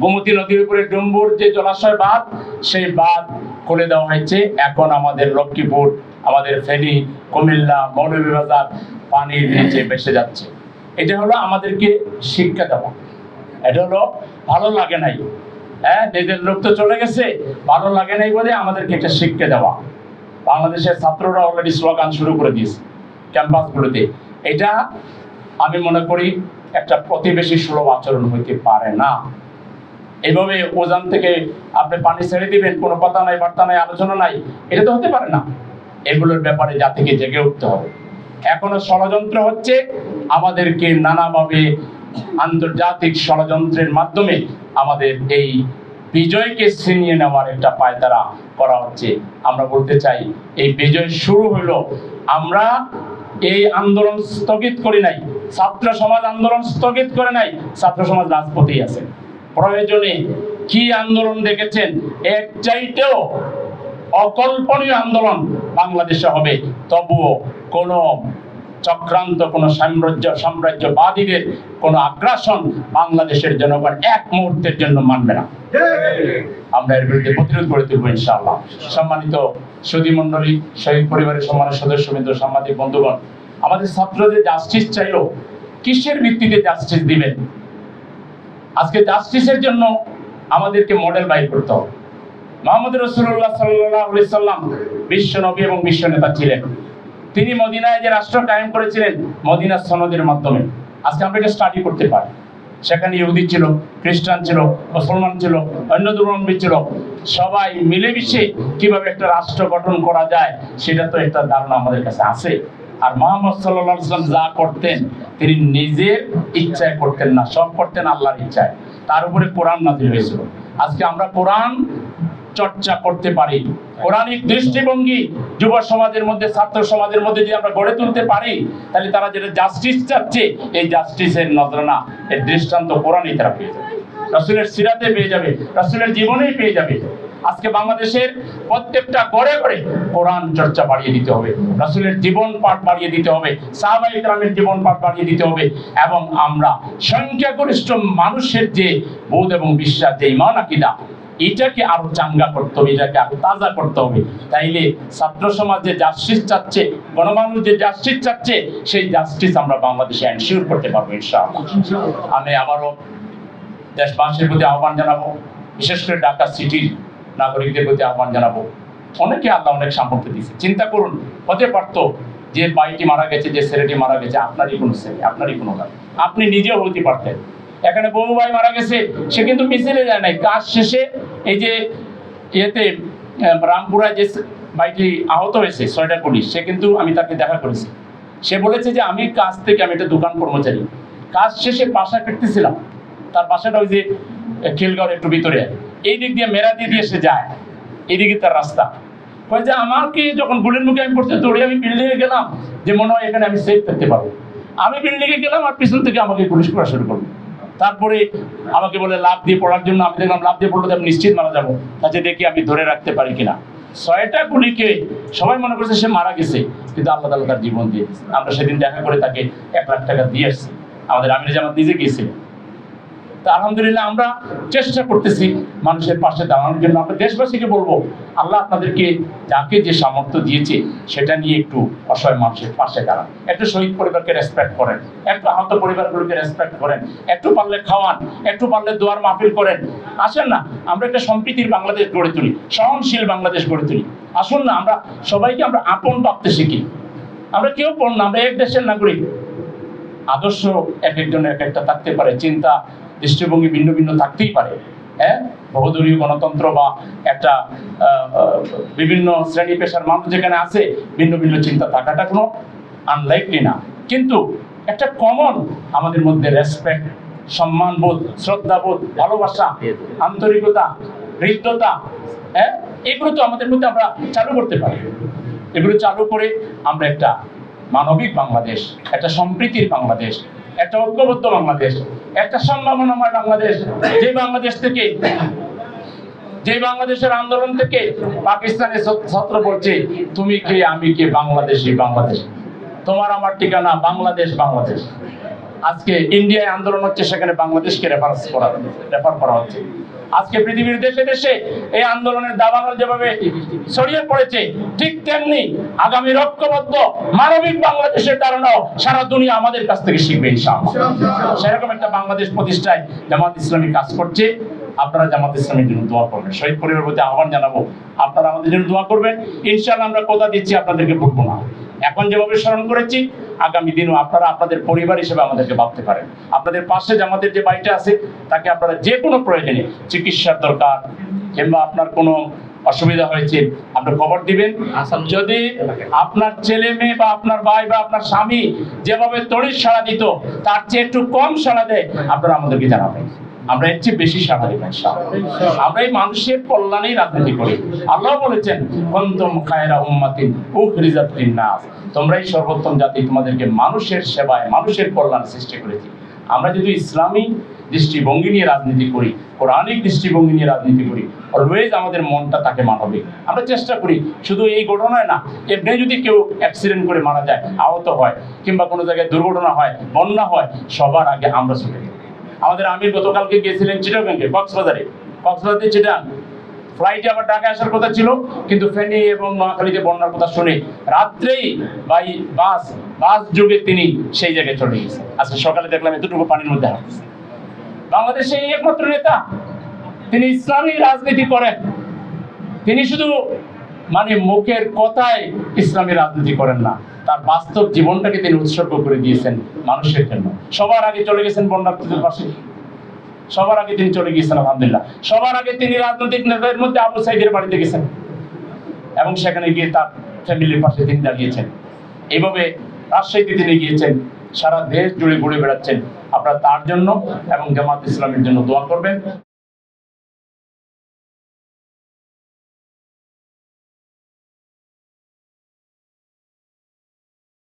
গোমতী নদীর উপরে ডুম্বুর যে জলাশয় বাঁধ, সেই বাঁধ খুলে দেওয়া হয়েছে। এখন আমাদের লক্ষ্মীপুর, আমাদের ফেনী, কুমিল্লা, মৌলভীবাজার পানির নিচে ভেসে যাচ্ছে। এটা হলো আমাদেরকে শিক্ষা দেওয়া। এটা হলো ভালো লাগে নাই। হ্যাঁ নিজের লোক তো চলে গেছে, ভালো লাগে নাই বলে আমাদেরকে একটা শিক্ষা দেওয়া। বাংলাদেশের ছাত্ররা অলরেডি স্লোগান শুরু করে দিয়েছে ক্যাম্পাসগুলোতে। এটা আমি মনে করি একটা প্রতিবেশী সুলভ আচরণ হইতে পারে না। এইভাবে ওজান থেকে আপনি পানি ছেড়ে দিবেন, কোনো কথা নাই, বার্তা নাই, আলোচনা নাই, এটা তো হতে পারে না। এগুলোর ব্যাপারে জাতিকে জেগে উঠতে হবে। এখনও ষড়যন্ত্র হচ্ছে, আমাদেরকে নানাভাবে আন্তর্জাতিক ষড়যন্ত্রের মাধ্যমে আমাদের এই বিজয়কে ছিনিয়ে নেওয়ার একটা পায়তারা করা হচ্ছে। আমরা বলতে চাই, এই বিজয় শুরু হলো, আমরা এই আন্দোলন স্থগিত করি নাই, ছাত্র সমাজ আন্দোলন স্থগিত করে নাই, ছাত্র সমাজ রাজপথেই আছে। প্রয়োজনে কি আন্দোলন দেখেছেন? এর চাইতেও অকল্পনীয় আন্দোলন বাংলাদেশে হবে। তবুও কোনো চক্রান্ত, কোনো সাম্রাজ্য, সাম্রাজ্যবাদীদের কোনো আগ্রাসন বাংলাদেশের জনগণ এক মুহূর্তের জন্য মানবে না। আমরা এর বিরুদ্ধে প্রতিরোধ করে তুলবো ইনশাআল্লাহ। সম্মানিত সুদী মন্ডলী শহীদ পরিবারের সম্মানের সদস্য বিন্দু, সাংবাদিক, বন্ধুগণ, আমাদের ছাত্রদের জাস্টিস চাইলো। কিসের ভিত্তিতে জাস্টিস দিবেন? আজকে জাস্টিসের জন্য আমাদেরকে মডেল বাইর করতে হবে। মোহাম্মদ রসুল্লাহ সাল্লাহ সাল্লাম বিশ্ব নবী এবং বিশ্ব নেতা ছিলেন। তিনি মদিনায় যে রাষ্ট্র কায়েম করেছিলেন মদিনা সনদের মাধ্যমে। আজকে আমরা এটা স্টাডি করতে পারি। সেখানে ইহুদি ছিল, খ্রিস্টান ছিল, মুসলমান ছিল, অন্য ধর্মাবলম্বী ছিল। সবাই মিলেমিশে কীভাবে একটা রাষ্ট্র গঠন করা যায়, সেটা তো একটা ধারণা আমাদের কাছে আছে। আর মোহাম্মদ সাল্লাহ যা করতেন, তিনি নিজের ইচ্ছায় করতেন না, সব করতেন আল্লাহর ইচ্ছায়। তার উপরে কোরআন হয়েছিল। আজকে আমরা কোরআন চর্চা করতে পারি। কোরআনিক দৃষ্টিভঙ্গি যুব সমাজের মধ্যে, ছাত্র সমাজের মধ্যে যদি আমরা গড়ে তুলতে পারি, তাহলে তারা যেটা জাস্টিস চাচ্ছে, এই জাস্টিসের নজরানা এর দৃষ্টান্ত কোরআনই তারা পেয়ে যাবে। রাসুলের সিরাতে পেয়ে যাবে, রাসুলের জীবনেই পেয়ে যাবে। আজকে বাংলাদেশের প্রত্যেকটা গড়ে গড়ে কোরআন চর্চা বাড়িয়ে দিতে হবে রাসুলের জীবন পাঠ বাড়িয়ে দিতে হবে সাহাবা ইকরামের জীবন পাঠ বাড়িয়ে দিতে হবে এবং আমরা সংখ্যাগরিষ্ঠ মানুষের যে বোধ এবং বিশ্বাস যে ইমান আকিদা এটাকে আরও চাঙ্গা করতে হবে এটাকে আরও তাজা করতে হবে। তাইলে ছাত্র সমাজ যে জাস্টিস চাচ্ছে গণমানুষ যে জাস্টিস চাচ্ছে সেই জাস্টিস আমরা বাংলাদেশে এনশিওর করতে পারব ইনশাআল্লাহ। আমি আবারও দেশবাসীর প্রতি আহ্বান জানাব বিশেষ করে ঢাকা সিটির নাগরিকদের প্রতি আহ্বান জানাব। অনেকে আল্লাহ অনেক সামর্থ্য দিয়েছে। চিন্তা করুন, হতে পারতো যে বাইটি মারা গেছে, যে ছেলেটি মারা গেছে, আপনারই কোনো ছেলে, আপনারই কোনো ভাই আপনি নিজেও হতে পারতেন। এখানে বহু ভাই মারা গেছে, সে কিন্তু মিছিলে যায় নাই। কাজ শেষে এই যে ইয়েতে রামপুরায় যে বাইটি আহত হয়েছে, ছয়টা পুলিশ, সে কিন্তু আমি তাকে দেখা করেছি। সে বলেছে যে আমি কাজ থেকে, আমি একটা দোকান কর্মচারী। কাজ শেষে বাসা ফিরতেছিলাম। তার বাসাটা ওই যে খিলগাঁওর একটু ভিতরে। এই দিক দিয়ে মেরাদি দিয়ে সে যায়। এইদিকে তার রাস্তা। যে আমাকে যখন গুলির মুখে আমি পড়তে দৌড়ে আমি বিল্ডিংয়ে গেলাম যে মনে হয় এখানে আমি সেফ থাকতে পারব। আমি বিল্ডিংয়ে গেলাম আর পিছন থেকে আমাকে পুলিশ করা শুরু করল। তারপরে আমাকে বলে লাভ দিয়ে পড়ার জন্য আমি দেখলাম লাভ দিয়ে পড়লে আমি নিশ্চিত মারা যাব। তাতে দেখি আমি ধরে রাখতে পারি কিনা। ছয়টা গুলিকে সবাই মনে করছে সে মারা গেছে, কিন্তু আল্লাহ তালা তার জীবন দিয়ে আমরা সেদিন দেখা করে তাকে এক লাখ টাকা দিয়ে আসছি। আমাদের আমির জামাত নিজে গিয়েছিলেন আলহামদুলিল্লাহ আমরা চেষ্টা করতেছি মানুষের পাশে দাঁড়ানোর জন্য। আমরা দেশবাসীকে বলব, আল্লাহ আপনাদেরকে যাকে যে সামর্থ্য দিয়েছে, সেটা নিয়ে একটু অসহায় মানুষের পাশে দাঁড়ান। একটু শহীদ পরিবারকে রেসপেক্ট করেন, একটু আহত পরিবারগুলোকে রেসপেক্ট করেন, একটু পারলে খাওয়ান, একটু পারলে দোয়ার মাহফিল করেন। আসেন না, আমরা একটা সম্প্রীতির বাংলাদেশ গড়ে তুলি, সহনশীল বাংলাদেশ গড়ে তুলি। আসুন না, আমরা সবাইকে আমরা আপন ভাবতে শিখি। আমরা কেউ পড় না, আমরা এক দেশের নাগরিক। আদর্শ এক একজনের এক একটা থাকতে পারে, চিন্তা দৃষ্টিভঙ্গি ভিন্ন ভিন্ন থাকতেই পারে হ্যাঁ? বহুদলীয় গণতন্ত্র বা একটা বিভিন্ন শ্রেণি পেশার মানুষ যেখানে আছে, ভিন্ন ভিন্ন চিন্তা থাকাটা কোনো আনলাইকলি না। কিন্তু একটা কমন আমাদের মধ্যে রেসপেক্ট সম্মানবোধ, শ্রদ্ধাবোধ, ভালোবাসা, আন্তরিকতা, হৃদ্যতা হ্যাঁ? এগুলো তো আমাদের মধ্যে আমরা চালু করতে পারি। এগুলো চালু করে আমরা একটা মানবিক বাংলাদেশ, একটা সম্প্রীতির বাংলাদেশ, একটা ঐক্যবদ্ধ বাংলাদেশ একটা সম্ভাবনাময় বাংলাদেশ, যে বাংলাদেশ থেকে, যে বাংলাদেশের আন্দোলন থেকে পাকিস্তানের ছত্র বলছে তুমি কে, আমি কে, বাংলাদেশি বাংলাদেশ। তোমার আমার ঠিকানা বাংলাদেশ বাংলাদেশ। আজকে ইন্ডিয়ায় আন্দোলন হচ্ছে, সেখানে বাংলাদেশকে রেফারেন্স করা রেফার করা হচ্ছে। আজকে পৃথিবীর দেশে দেশে এই আন্দোলনের দাবানল যেভাবে ছড়িয়ে পড়েছে, ঠিক তেমনি আগামী ঐক্যবদ্ধ মানবিক বাংলাদেশের ধারণাও সারা দুনিয়া আমাদের কাছ থেকে শিখবে সেরকম একটা বাংলাদেশ প্রতিষ্ঠায় জামাত ইসলামী কাজ করছে। আপনারা জামাত ইসলামের জন্য দোয়া করবেন। শহীদ পরিবারের প্রতি আহ্বান জানাব, আপনারা আমাদের জন্য দোয়া করবেন। ইনশাআল্লাহ আমরা কথা দিচ্ছি, আপনাদেরকে ভুলবো না। এখন যেভাবে স্মরণ করেছি আগামী দিনও আপনারা আপনাদের পরিবার হিসেবে আমাদেরকে ভাবতে পারেন। আপনাদের পাশে আমাদের যে বাড়িটা আছে তাকে আপনারা যে কোনো প্রয়োজনে চিকিৎসার দরকার কিংবা আপনার কোনো অসুবিধা হয়েছে আপনি খবর দিবেন। যদি আপনার ছেলে মেয়ে বা আপনার ভাই বা আপনার স্বামী যেভাবে তড়িৎ সাড়া দিত তার চেয়ে একটু কম সাড়া দেয় আপনারা আমাদেরকে জানাবেন। আমরা এর চেয়ে বেশি ইনশাআল্লাহ। আমরা এই মানুষের কল্যাণেই রাজনীতি করি। আল্লাহ বলেছেন কন্তম খায়রা উম্মাতিন উখরিজাত লিন্নাস। তোমরাই সর্বোত্তম জাতি তোমাদেরকে মানুষের সেবায় মানুষের কল্যাণ সৃষ্টি করেছি। আমরা যদি ইসলামী দৃষ্টিভঙ্গি নিয়ে রাজনীতি করি কোরআনিক দৃষ্টিভঙ্গি নিয়ে রাজনীতি করি অলওয়েজ আমাদের মনটা তাকে মানবে। আমরা চেষ্টা করি শুধু এই ঘটনায় না এমনি যদি কেউ অ্যাক্সিডেন্ট করে মারা যায় আহত হয় কিংবা কোনো জায়গায় দুর্ঘটনা হয় বন্যা হয় সবার আগে আমরা ছুটে যাই। আমাদের আমির গতকালকে গিয়েছিলেন চিটাগাঙ্গে, কক্সবাজারে। কক্সবাজারে চিটাং। ফ্লাইটে আবার ঢাকা আসার কথা ছিল, কিন্তু ফেনী এবং নোয়াখালীতে বন্যার কথা শুনে রাত্রেই বাই বাস বাস যুগে তিনি সেই জায়গায় চলে গেছেন। আজকে সকালে দেখলাম এতটুকু পানির মধ্যে হাঁটতেছে বাংলাদেশে এই একমাত্র নেতা, তিনি ইসলামী রাজনীতি করেন। তিনি শুধু মানে মুখের কথায় ইসলামী রাজনীতি করেন না তার বাস্তব জীবনটাকে তিনি উৎসর্গ করে দিয়েছেন মানুষের জন্য। সবার আগে চলে গেছেন বন্যার্থীদের পাশে। সবার আগে তিনি চলে গিয়েছেন, আলহামদুলিল্লাহ। সবার আগে তিনি রাজনৈতিক নেতাদের মধ্যে আবু সাইদের বাড়িতে গেছেন। এবং সেখানে গিয়ে তার ফ্যামিলির পাশে তিনি দাঁড়িয়েছেন। এইভাবে রাজশাহীতে তিনি গিয়েছেন, সারা দেশ জুড়ে ঘুরে বেড়াচ্ছেন। আপনারা তার জন্য এবং জামাত ইসলামের জন্য দোয়া করবেন।